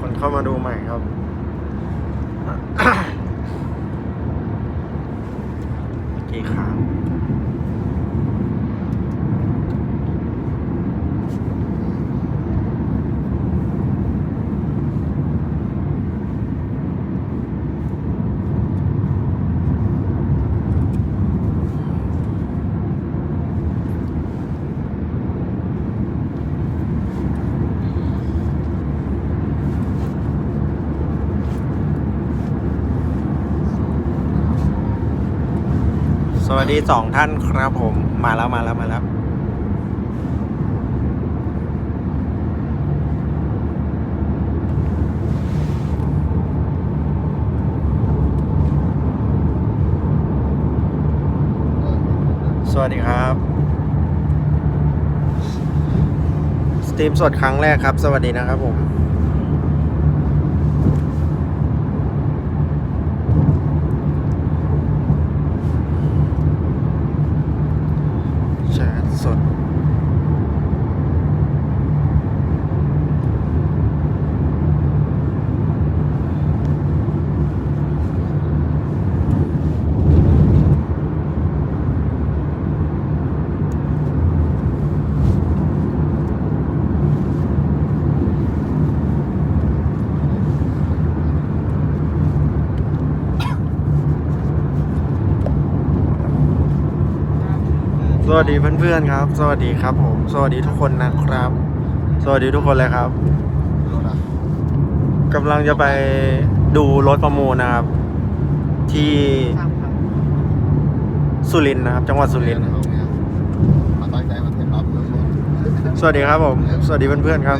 คนเข้ามาดูใหม่ครับ สวัสดีสองท่านครับผมมาแล้วมาแล้วมาแล้วสวัสดีครับ สตรีมสดครั้งแรกครับ สวัสดีนะครับผม แชทสด สวัสดีเพื่อนๆครับ สวัสดีครับผม สวัสดีทุกคนนะครับ สวัสดีทุกคนเลยครับกำลังจะไปดูรถประมูลนะครับ ที่สุรินทร์นะครับ จังหวัดสุรินทร์สวัสดีครับผม สวัสดีเพื่อนๆครับ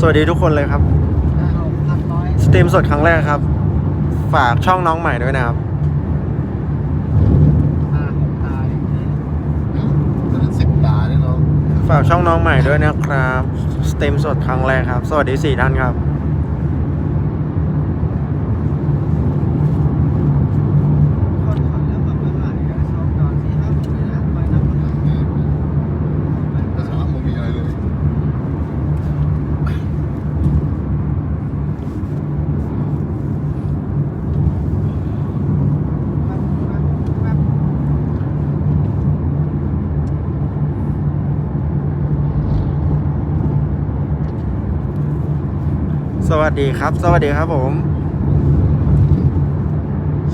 สวัสดีทุกคนเลยครับ สตรีมสดครั้งแรกครับ ฝากช่องน้องใหม่ด้วยนะครับ เป็นสิบตาเนี่ยเนาะ ฝากช่องน้องใหม่ด้วยนะครับ สเต็มสดครั้งแรกครับ สวัสดีสี่ท่านครับ ภาษาโมมีอะไรเลย สวัสดีครับ สวัสดีครับผม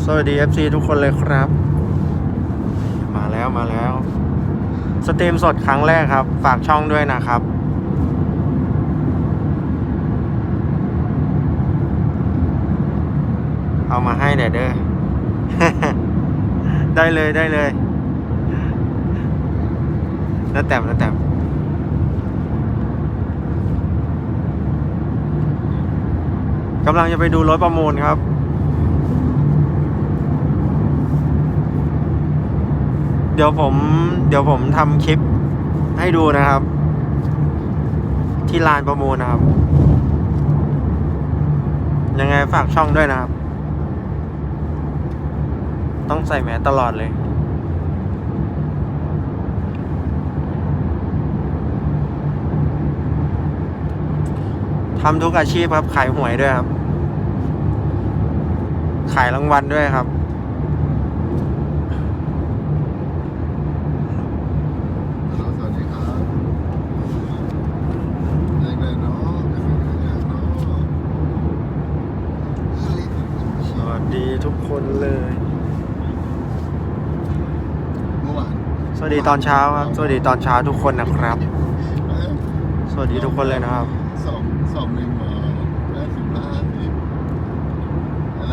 สวัสดี FC ทุกคนเลยครับ มาแล้วมาแล้ว สตรีมสดครั้งแรกครับ ฝากช่องด้วยนะครับ เอามาให้เดี๋ยวเด้อได้เลยได้เลยแล้วแต้มแล้วแต้ม กำลังจะไปดูรถประมูลครับ เดี๋ยวผม เดี๋ยวผมทำคลิปให้ดูนะครับ ที่ลานประมูลนะครับ ยังไงฝากช่องด้วยนะครับ ต้องใส่แมสตลอดเลยทำทุกอาชีพครับ ขายหวยด้วยครับ ขายรางวัลด้วยครับฮัลโหลสวัสดีครับเล็กเลยเนาะเล็กเลยเนาะสวัสดีทุกคนเลย เมื่อวานสวัสดีตอนเช้าครับ สวัสดีตอนเช้าทุกคนนะครับสวัสดีทุกคนเลยนะครับ สองสองหนึ่งมาได้สิบห้าสิบแล้วก็ได้เล็บได้เล็บมาอยู่ได้เล็บมาตอน ต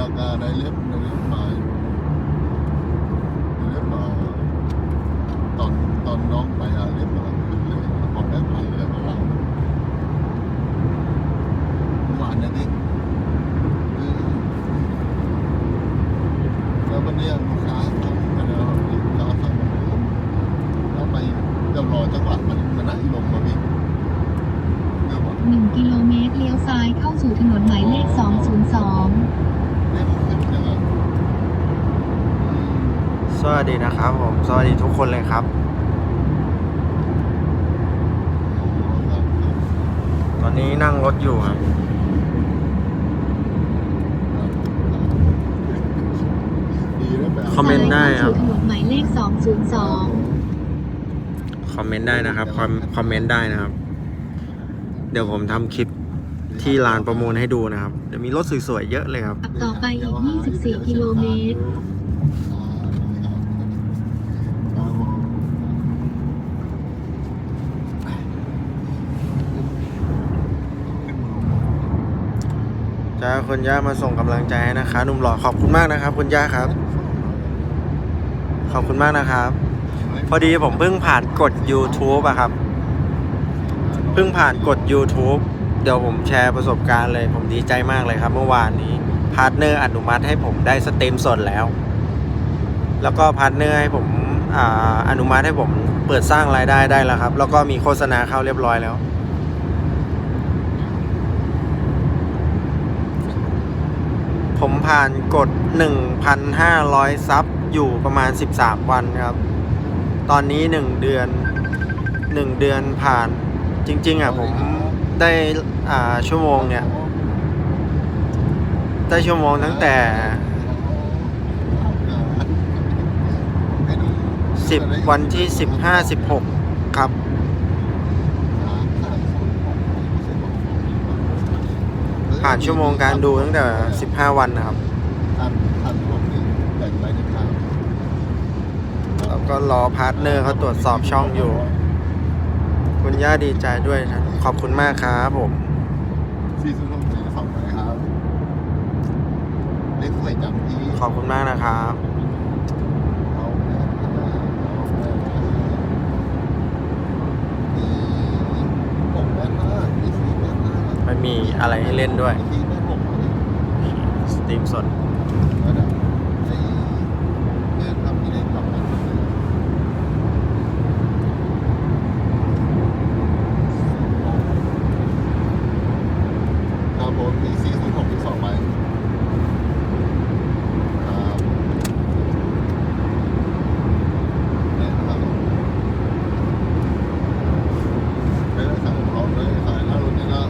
อนน้องไปอาเล็บมาเลยพอได้พันเลยมาเราเมื่อวานเนี่ยดิเออแล้ววันเนี้ยลูกค้าส่งมาแล้วลูกค้าสั่งมาแล้วไปเดี๋ยวรอจังหวะมันมันน่าอีลงมาพี่เดี๋ยวว่า 1 กิโลเมตรเลี้ยวซ้ายเข้าสู่ถนนหมายเลข 202 เล่มขึ้นจังอะอืม สวัสดีนะครับผม สวัสดีทุกคนเลยครับ ตอนนี้นั่งรถอยู่ครับคอมเมนต์ได้ครับหมายเลข202คอมเมนต์ได้นะครับคอมคอมเมนต์ได้นะครับ เดี๋ยวผมทำคลิปที่ลานประมูลให้ดูนะครับ เดี๋ยวมีรถสวยๆเยอะเลยครับขับต่อไปอีก 24 กิโลเมตร จ้าคุณย่ามาส่งกำลังใจให้นะคะหนุ่มหล่อขอบคุณมากนะครับ คุณย่าครับ ขอบคุณมากนะครับ พอดีผมเพิ่งผ่านกด YouTube อะครับ เพิ่งผ่านกด YouTube เดี๋ยวผมแชร์ประสบการณ์เลย ผมดีใจมากเลยครับ เมื่อวานนี้พาร์ทเนอร์อนุมัติให้ผมได้สตรีมสดแล้ว แล้วก็พาร์ทเนอร์ให้ผมออนุมัติให้ผมเปิดสร้างรายได้ได้แล้วครับ แล้วก็มีโฆษณาเข้าเรียบร้อยแล้ว ผมผ่านกด 1,500 ซับ อยู่ประมาณ 13 วันครับ ตอนนี้ 1 เดือน 1 เดือนผ่านจริง ๆ อะ ผมได้อ่าชั่วโมงเนี่ย ได้ชั่วโมงตั้งแต่ 10 วันที่ 15 16 ครับ ผ่านชั่วโมงการดูตั้งแต่ 15 วันนะครับทันทันผมนี่แต่งไปในทางแล้วก็รอพาร์ทเนอร์เขาตรวจสอบช่องอยู่ คุณย่าดีใจด้วยครับขอบคุณมากครับผมซีซั่นต้องสี่สองไปครับเล็กสวยจังพี่ขอบคุณมากนะครับ เอาแม่เอาแม่มีหกแม่ห้ามีสี่แม่ห้า ไม่มีอะไรให้เล่นด้วยมีสี่แม่หกเลยสตรีมสด แล้วเดี๋ยวไอ้แม่ทำมีเล่นสองแม่หมดเลยครับผมมีสี่ศูนย์หกอีกสองใบครับเนี่ยครับไม่ได้ขายของเขาเลยขายหน้ารถนี่นะ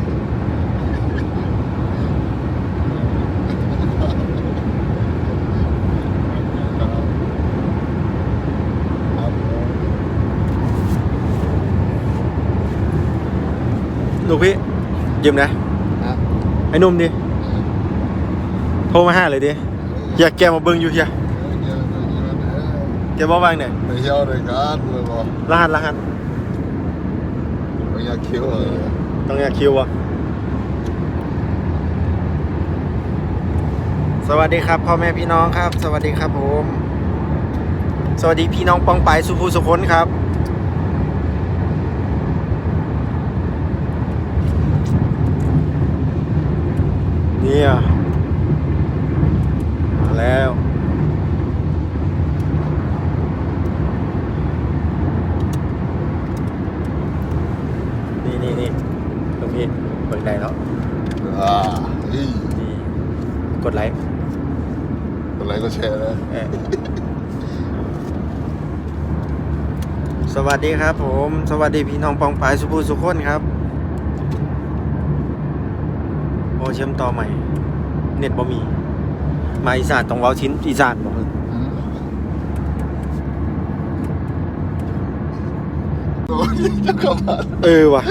ลูกพี่ ยืมนะไอ้หนุ่มดิ โทรมาหาเลยดิ อยากแกมาเบิ้งอยู่เฮียแกบอกว่าไงเนี่ยไปเที่ยวด้วยกันเลยบอกรหัสรหัสไม่อยากคิวเลยต้องอยากคิวอะสวัสดีครับพ่อแม่พี่น้องครับ สวัสดีครับผม สวัสดีพี่น้องปองไปายสุภูสุคนครับ เนี่ยมาแล้ว นี่นี่นี่ต รงพี่เปิดได้แล้วอ่าเฮ้ยนี่กดไลค์อะไรก็แชร์นะเออสวัสดีครับผม สวัสดีพี่น้องปองปายสุภูสุคนครับ โอเชื่อมต่อใหม่ เน็ตบ่มี มาอีสานต้องเว้าชิ้นอีสานบอกเลยโอ้ยจะกลับบ้านเออว่ะ